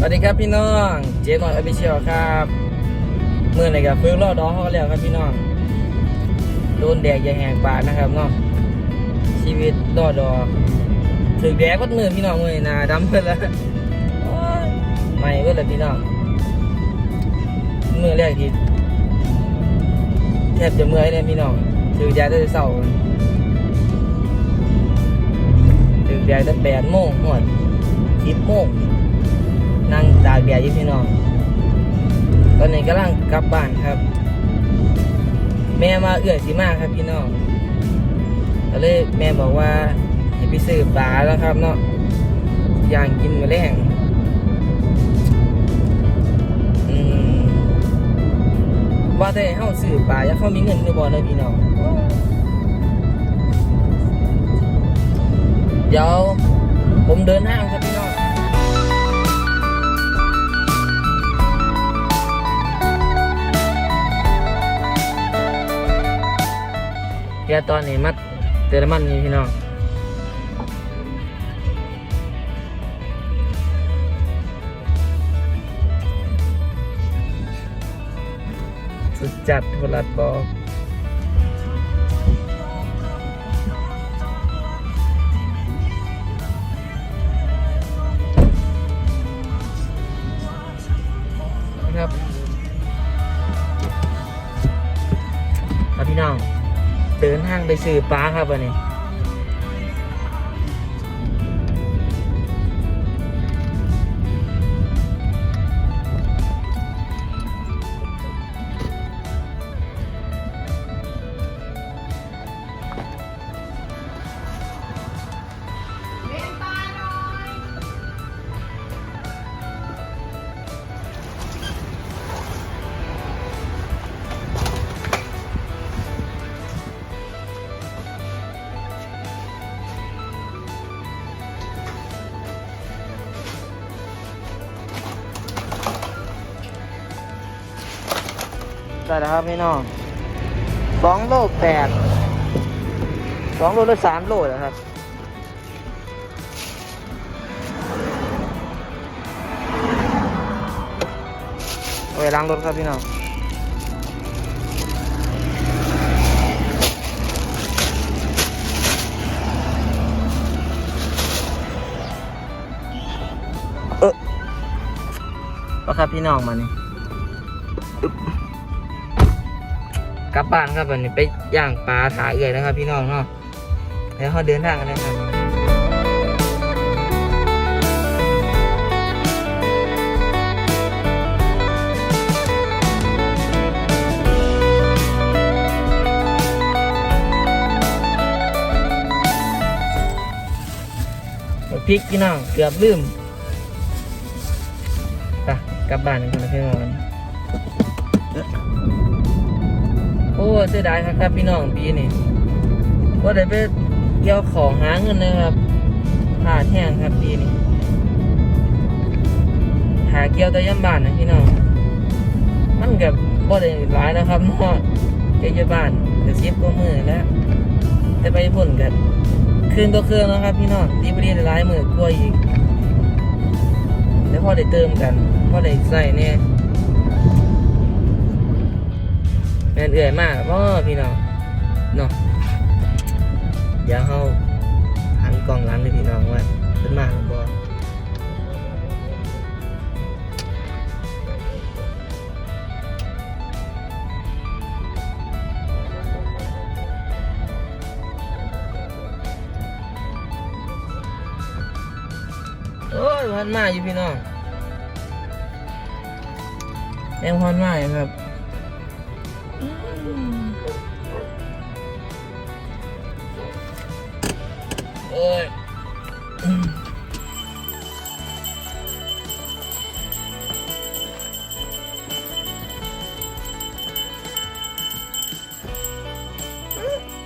สวัสดีครับพี่น้องเจ๊หน่อยอภิเชียวครับเมื่อไหร่กับฟื้นรอดดอเขาแล้วครับพี่น้องโดนแดกอย่าแหงปากนะครับเนาะชีวิตรอดดอถึงแดกวัดมือพี่น้องเลยนาดำเพิ่นล้วโอ้ยไม่เพิ่อนลยพี่น้องมือแรกที่แทบจะเมื่อยเลยพี่น้องถือแดดตั้งแต่เช้าถือแดดตั้งแปดโมงหมดสิบโมง นั่งตากแดดอยู่พี่น้อง ตอนนี้กำลังกลับบ้านครับ แม่มาเอื้อยสิมาครับพี่น้องก็เลยแม่บอกว่าให้ไปซื้อปลาแล้วครับเนาะย่างกินมื้อแรงว่าแต่เฮาซื้อปลาอยากเขามีเงินหรือบ่เด้อพี่น้องเดี๋ยวผมเดินห้างครับพี่น้อง แกตอนนี้มัดเตอร์มันนี่พี่น้องสุดจัดโทรลัดบอกครับครับพี่น้อง เดินห้างไปซื้อปลาครับวันนี้ ได้แล้วครับพี่น้องสองโลแปดสองโลหรือสามโลเหรอครับเอาไปล้างรถครับพี่น้องเออว่าครับพี่น้องมานี่ กลับบ้านครับวันนี้ไปย่างปลาถาเอื่อยนะครับ พี่น้องเนาะแล้วเขาเดินทางกันเลยครับพริกพี่น้องเกือบลืมไปกลับบ้านกันนะพี่น้อง เสียดายครับครับพี่น้องปีนี้ว่าได้ไปเกี่ยวของหาเงินนะครับขาดแห้งครับปีนี้หาเกี่ยวแต่ย่ำบ้านนะพี่น้องมันกับบ่ได้หลายนะครับเนาะเกี่ยวบ้านกับซิบก็มือแล้วแต่ไปพ่นกันคืนตัวเครื่องนะครับพี่น้องดีบรีหลายมือกลัวอีกแล้วพอได้เติมกันพอได้ใส่เนี่ย ม่นเอื่อยมากว่าพี่น้องเนาะเดี๋ยวเขาหันกล้องหล้างเลยพี่น้องว่าเป็นมากบ่โอ้ยพันมาอยู่พี่น้องยังพันมาครับ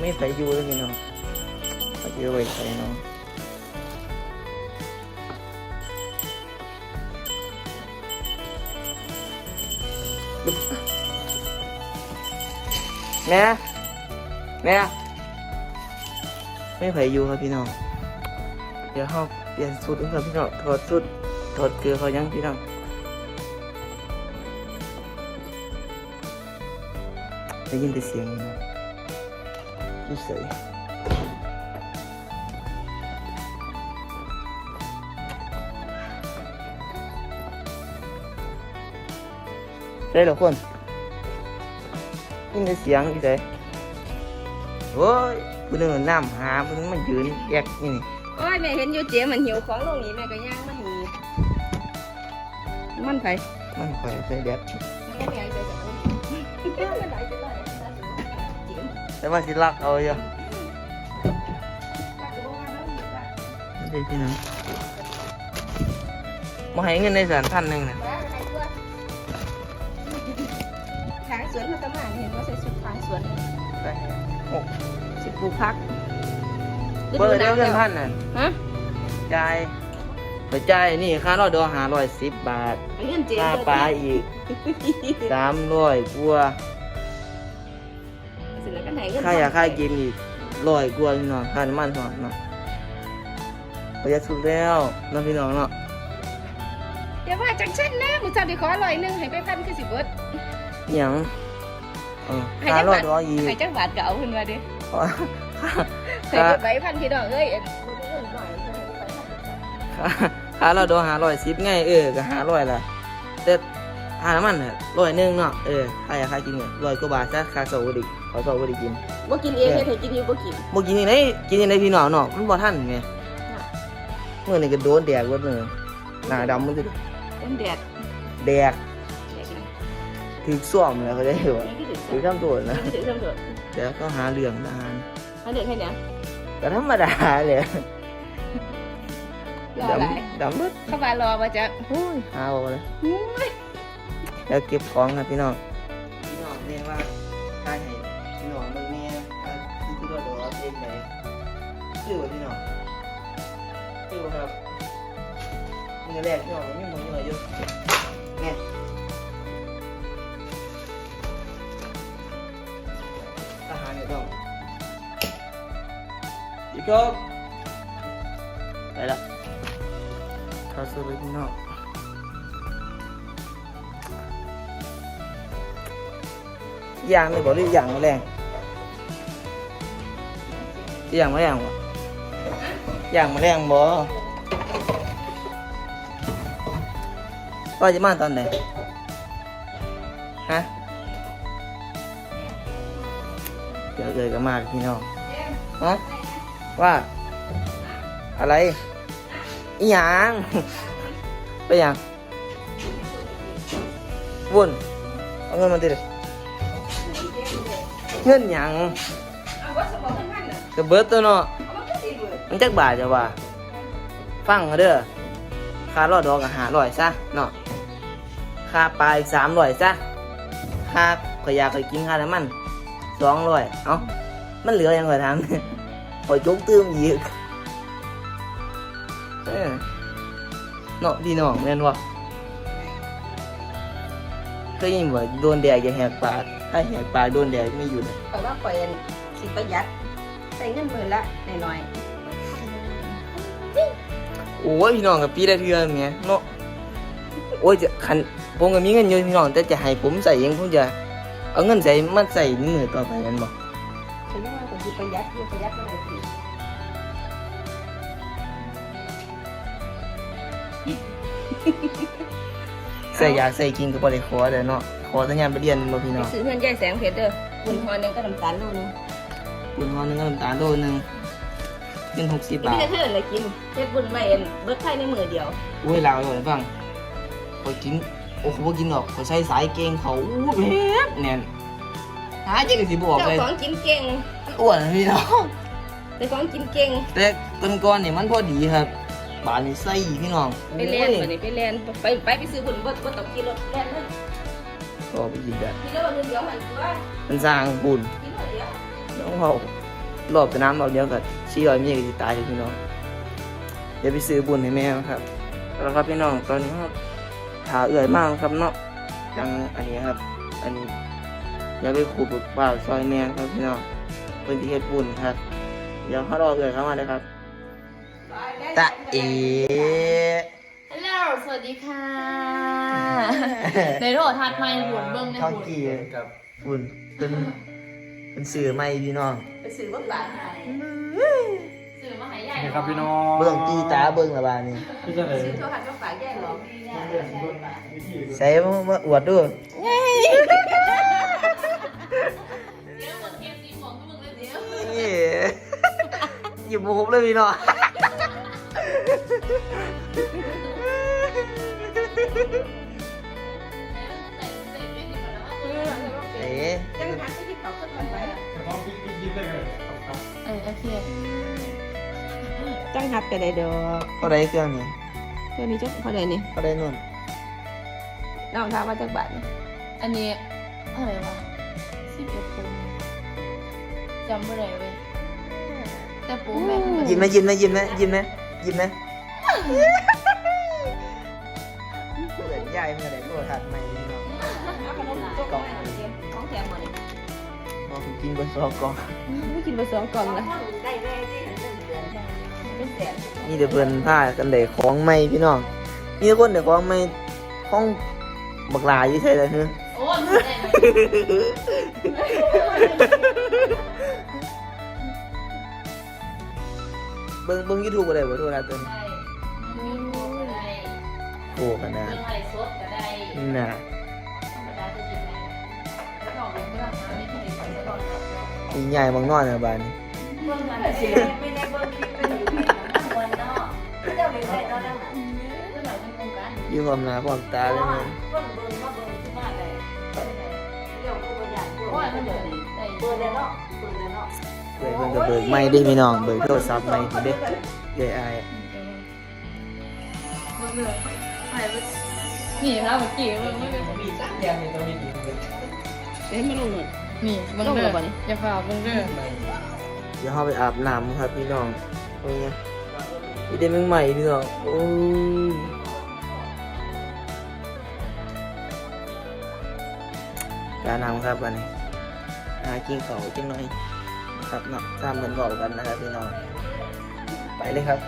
ไม่ใส่ยูเลยพี่น้องเอายูไว้ใส่น้องแม่แม่ไม่ไผอยู่ครับพี่น้อง เดี๋ยวเขาเปลี่ยนชุดกันครับพี่น้องถอดชุดถอดเกลือเขายังพี่น้องได้ยินแต่เสียงนะ ดูเสยได้หรอคนยินแต่เสียงอีกเลยโอ้ยกูนึกว่าน้ำหามึงมันยืนแยกนี่นี่ แต่ว่าสิลักเอาอยู่เด็กพี่น้องมาให้เงินในแสนพันหนึ่งนะทางสวนมันตะมาเห็นว่าใส่สุดทางสวนไปหกสิปลูกพักเบอร์เดียวเงินพันน่ะฮะจ่ายไปจ่ายนี่ค่ารอดดอหาร้อยสิบบาทเงินเจ๊ค่าปลาอีกสามร้อยกว่า ค่าอยากค่าเกินอีกร้อยกว่าพี่น้องค่าน้ำมันพอเนาะประหยัดสุดแล้วน้องพี่น้องเนาะเดี๋ยวว่าจังเช่นนะมูสับดีขออร่อยนึงให้ไปพันคือสิเบิดอหย่างเออค่ารอดดออีกให้จังบาทก็เอาขึ้นมาดิค่าให้เบิดใบพันพี่น้องเอ้ยหน่อยเพิ่นให้ไปพันจ้ะค่ารอดดอหาร้อยสิบไงเออก็หาร้อยละแต่ค่าน้ำมันน่ะร้อยหนึ่งเนาะเออค่าอยากค่ากินเนี่ยร้อยกว่าบาทซะค่าเสาร์ดิเขาเสาร์ดิกินบ่กินเองเฮ็ดให้กินอยู่บ่กินบ่กินยังไงกินยังไงพี่น้องเนาะมันบ่ทันไงเมื่อนี่ก็โดนแดกเบิดมือหน้าดำมันก็เป็นแดดแดกแดดนะถึกซ่อมแล้วก็ได้อยู่นี่คือถึกทำตัวนะนี่คือตำรวจแต่ก็หาเรื่องทหารเขาเด็กแค่เนี้ยก็ธรรมดาเลยรออะไรดำดำเบิดเข้ามารอมาจะโอ้ยหาเอาเลยอุ้ยแล้วเก็บของครับพี่น้อง มือแรกพี่น้องมันมีมืออยู่เนี่ยอาหารเนี่ยต้องอีกครับไปล ป้างนอกย่างเลยบอกหรือย่างมาแรงย่างมาแรงบ่ย่างมาแรงบ่ว่าจะมาตอนไหนฮะเดี๋ยวเลยก็มาพี่น้องฮะว่า อะไรอีหยังไปหยังวุ่นเอาเงินมาติดเงินหยังเอางกระเบิดตัวเนาะมันจักบาทจะว่า ฟังเด้อค่ารอดดอกก็หารอยซะเนาะ ค่าปลาอีกสามร้อยซะค่าขอยอยากเคยกินค่าน้ำมันสองร้อยเอ้ามันเหลือยังไงทางขอยจุกตื้มอีกเออเนาะพี่น้องแม่นวะเคยยินว่าโดนแดดอย่าแหกปากถ้าแหกปากโดนแดดไม่หยุดอะเพราะว่าปล่อยอันสิประหยัดใส่เงินหมื่นละน้อยโอ้ยพี่น้องกับปีได้เทื่อเมียเนาะโอ้ยจะคัน ผมก็มีเงินเยอะพี่น้องแต่จะให้ผมใส่เองผมจะเอาเงินใส่มาใส่มือต่อไปกันบอกๆฉันว่าคนสิประหยัดอยู่ประหยัดบ่ได้สิใส่ยาใส่กินก็บ่ได้ขอเด้อเนาะขอสัญญาณไปเรียนบ่พี่ไปน้องซื้อเงินยายแสงเพชรเด้อคุณฮอนึงก็น้ำตาลโลนึงบุญฮอหนึงก็น้ำตาลโลนึงเงิน60บาทพี่จะเทินเลยกินเฮ็ดบุญไว้อันเบิดไทยในมือเดียวโอ้ยลาวให้ฟังขอยกิน โอ้โหบ่กินหรอกขอยใส่สายเกงเขาอู้แม่นแน่นหาจังก็สิบอกเจ้าเลยของกินเก่ง มันอ้วนนะพี่น้องเจ้าของกินเก่ง แต่ต้นก้อนนี่มันพอดีครับบานนี่ใส่พี่น้องไปเล่นโอ้ยบัดนี้ไปเล่นไปไปไปซื้อบุญบ่บ่ต้องขี่รถเล่นเลยก็ไปกินได้ขี่รถนึงเดียวหันตัวมันสร้างบุญขี่รถเดียวน้องเขารอบสนามรอบเดียวกับชี้รอยเมียก็สิตายเลยพี่น้อง เดี๋ยวไปซื้อบุญให้แม่ครับแล้วครับพี่น้องตอนนี้ครับ ถาเอื่อยมากครับเนาะยังอันนี้ครับ อันนี้เดี๋ยวไปขูดบุกป่าซอยแม่ครับพี่น้องเพิ่นที่เฮ็ดบุญครับเดี๋ยวเขารอเอื่อยเข้ามาเลยครับตะเอฮัลโหลสสวัสดีค่ะในโทรทัศน์ไม่บุญเบิ้งในเท่าบุญกี่ฝุ่นเป็นเป็นสื่อไม่พี่น้องไปซื้อบ้านหลานไทย ซื้อมาใหายใหญ่นี่ครับพี่น้องเบิ่งตีตาเบิ่งละบาดนี่พี่จะไหนซื้อโทรทัศน์ก็ฝากแย่หรอใส่มามาอวดดูเดี๋ยวหมดเกมซีของก็มึงเลยเดี๋ยวนี่หยิบมุกเลยพี่น้องเอ๊ะยังทักที่เขาขึ้นมาไปน้องพี่พี่ยิ้มได้เลยครับเออโอเค จังหัดกันได้ดอกก็ได้เครื่องนี้ตัวนี้จักเท่าไหร่นี่ก็ได้นู่นน้องถามมาจากบาทนี่อันนี้อะไรวะสิบเอ็ดปูจำไม่ได้เว้ยแต่ปูแม่เพิ่งมายินไหมยินไหมยินไหมยินไหมยินไหมเหมือนยายมันก็ได้โทรทัศน์ใหม่พี่น้องเอาขนมจกมาให้เตรียมของแถมหมดเลยมองกินบนซอกกล่องไม่กินไปสองกล่องละเป็นแสน นี่เดี๋ยวเพิ่นพากันได้ของใหม่พี่น้องมีแต่คนได้ของใหม่ของบักหลายอยู่ใช่เลยเฮ้โอ้ยไม่ได้เลยเบิ่งเบิ่ง YouTube ก็ได้บ่โทรทัศน์ตัวนี้ได้มีโค้ดก็ได้โอ้กันนะเรื่องอะไรสดก็ได้น่ะธรรมดาจะกินไหมแล้วก็เป็นเรื่องอันนี้ที่เป็นตอนรับมีใหญ่บางนอนนะบ้านนี้ เรื่องมันเสียไม่ได้เบิ้งคลิปเป็นอยู่ที่ทั้งวันเนาะเจ้าเป็นใครเนาะนั่นน่ะก็หน่อยเป็นโครงการอยู่ความหน้าความตาเลยมันคนเบิ่งมาเบิ่งที่บ้านเลยเดี๋ยวกูบ่อยากเบิ่งโอ้ยมันเดือดได้เบิ่งแล้วเนาะเบิ่งแล้วเนาะเบิ่งเพิ่นก็เบิกใหม่เด้พี่น้องเบิกโทรศัพท์ใหม่พุ่นเด้เอ้ยอายนี่ครับเมื่อกี้มันไม่เป็นมีสักอย่างในตัวนี้ดีเลยเดี๋ยวให้มันลงหน่อยนี่มึงเด้ออย่าฝ่ามึงเด้อ เดี๋ยวเฮาไปอาบน้ำครับพี่น้องโอ้ยนี่ได้มึงใหม่พี่น้องโอ้ยการน้ำครับอันนี้หากินเขาวจังหน่อยครับเนาะตามกันบอกกันนะครับพี่น้อง ไปเลยครับ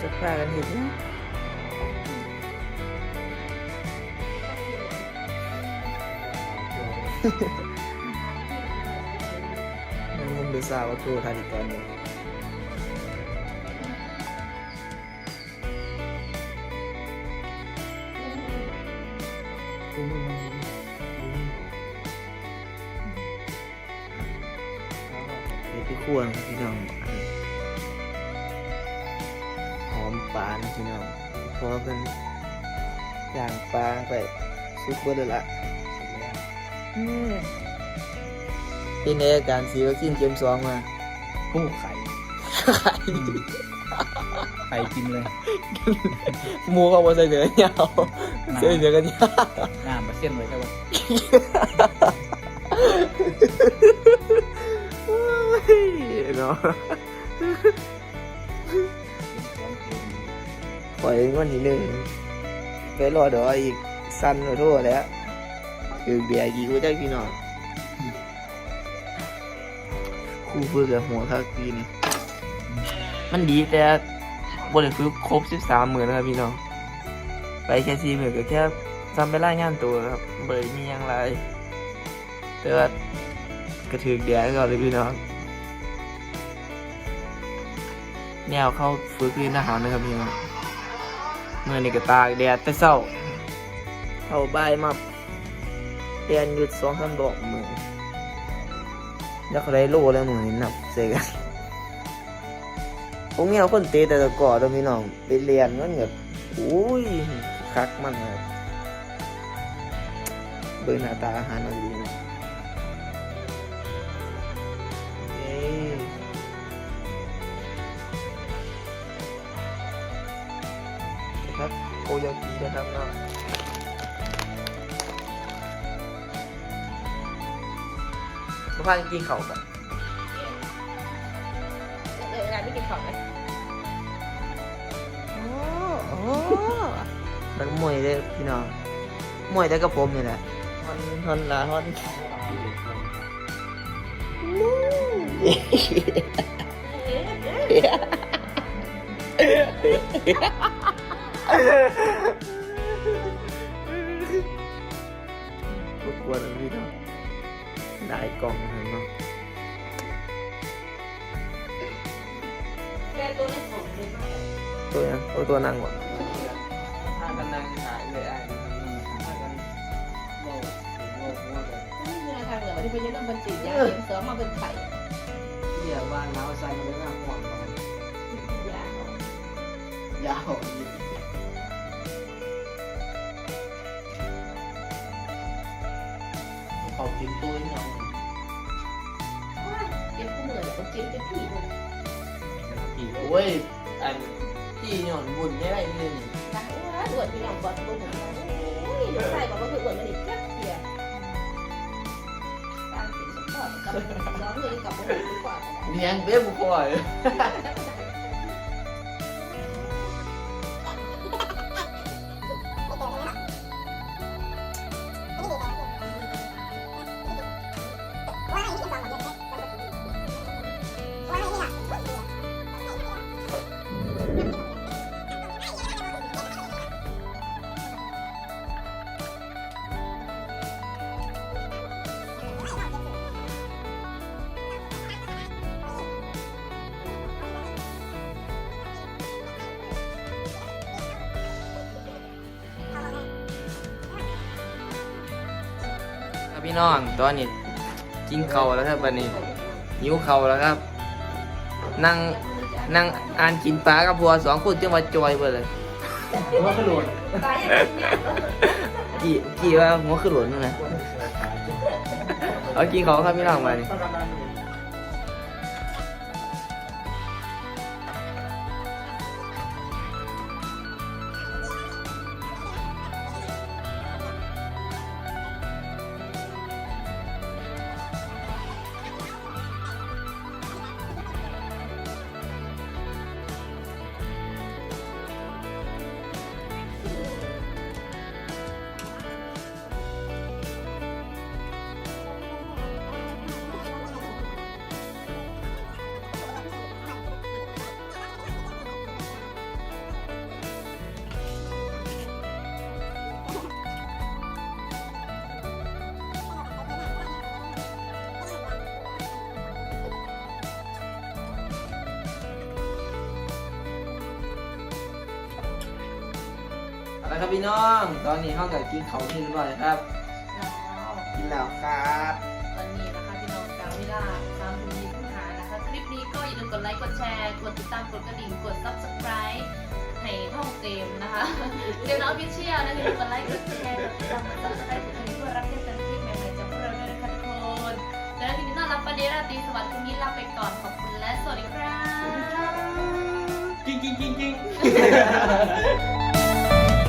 จะพากันเห็นนะ ดูซาว่าครูทานิกตอนนี้เดี๋ยวพี่ควรพี่น้องหอมปลานะพี่น้องเพราะว่าเป็นย่างปลาไปซุปเบอร์เลยละ เป็นในอาการสีวัคซีนเข็มสองมากู้ไข่ไข่กินเลยหมูเขาบอกใส่เสือกันยาวใส่เสือกันยาวหน้ามาเส้นเลยครับว่าเนาะปล่อยวันนี้เลยไปรอเดี๋ยวอีกสั้นขอโทษแล้วคือเบียร์กี่กูได้พี่น้อง ครูฝึกกับหัวทักปีนี่ มันดีแต่บริฝึกครบสิบสามหมื่นนะครับพี่น้อง ไปแค่สี่หมื่นก็แค่ทำไปไล่งานตัวครับบริมีอย่างไรแต่ว่ากระถือเดียก็เลยพี่น้อง แนวเข้าฝึกเรียนทหารนะครับพี่น้องเมื่อนี่ก็ตากแดดแต่เศร้าเข้าใบมาเรียนหยุดสองสามดอกมือ แล้วเขาได้โลแล้วมือนี่นับเสกันผมเงี้ยคนเตะแต่ตะกร้อตัวพี่น้องไปเรียนมันแบบอุ้ยคักมันครับเบิ่งหน้าตาอาหารมันดีนะครับโอยากินะครับเนาะ มาพากันกินเขาวกันเดี๋ยวเวลาที่กินของไหมโอ้โอ้แล้วก็มวยได้พี่น้องมวยได้กับผมนี่แหละฮอนฮอนลาฮอนรบกวนพี่น้อง ได้กล่องเห็นเนาะแม่ตัวนี้ผมเลยตัวยังโอ้ตัวนั่งวะถ้ากันนั่งขายเลยไอ้ถ้ากันโง่โง่โง่เลยนี่คือทางเหนือที่เป็นยังต้องเป็นจียาเข็มเสริมมาเป็นไข่เหี้ยบ้านเราใส่มาเลยนะห่วงเรายายาวเขากินตัวนี่เนาะเจ็บ เจ็บจะผีหมดผีโอ้ยอันพี่หย่อนบุญได้ไรเลยนี่นะว่าด่วนพี่น้องบอลตัวผมโอ้ยใส่บอกว่าคือด่วนมันอีกแค่เพียการกินสปอร์ตกับน้องเงินกับบุญดีกว่าเลี้ยงเบี้ยบุคอยคล พี่น้องตอนนี้กินเข่าวแล้วครับวันนี้หิวเข่าวแล้วครับ นั่งนั่งอ่านกินปลากับพัวสองคนจังหวัดจอยเบิดเลยว่ากระโดดกี่กี่ว่าหัวขึ้นหล่นนู่นนะเอากินเขาวครับพี่น้องมานี่ เอาละครับพี่น้อง ตอนนี้ห้องกับกินเขาวที่เรียบร้อยครับกินแล้วครับตอนนี้นะคะพี่น้องกาเวลาสามถึงยี่สิบห้านะคะ คลิปนี้ก็อย่าลืมกดไลค์ กดแชร์ กดติดตาม กดกระดิ่ง กด subscribe ให้ห้องเต็มนะคะเต็มน้องพิเชียนะคะอย่าลืมกดไลค์ กดแชร์ กดติดตาม กด subscribe กดกระดิ่งเพื่อรับแจ้งเตือนคลิปใหม่ๆจากพวกเราด้วยนะคะทุกคน และทีนี้ต้อนรับประเดี๋ยวราตรีสวัสดิ์คืนนี้ลาไปก่อน ขอบคุณและสวัสดีครับกิ้งกิ้งกิ้งกิ้ง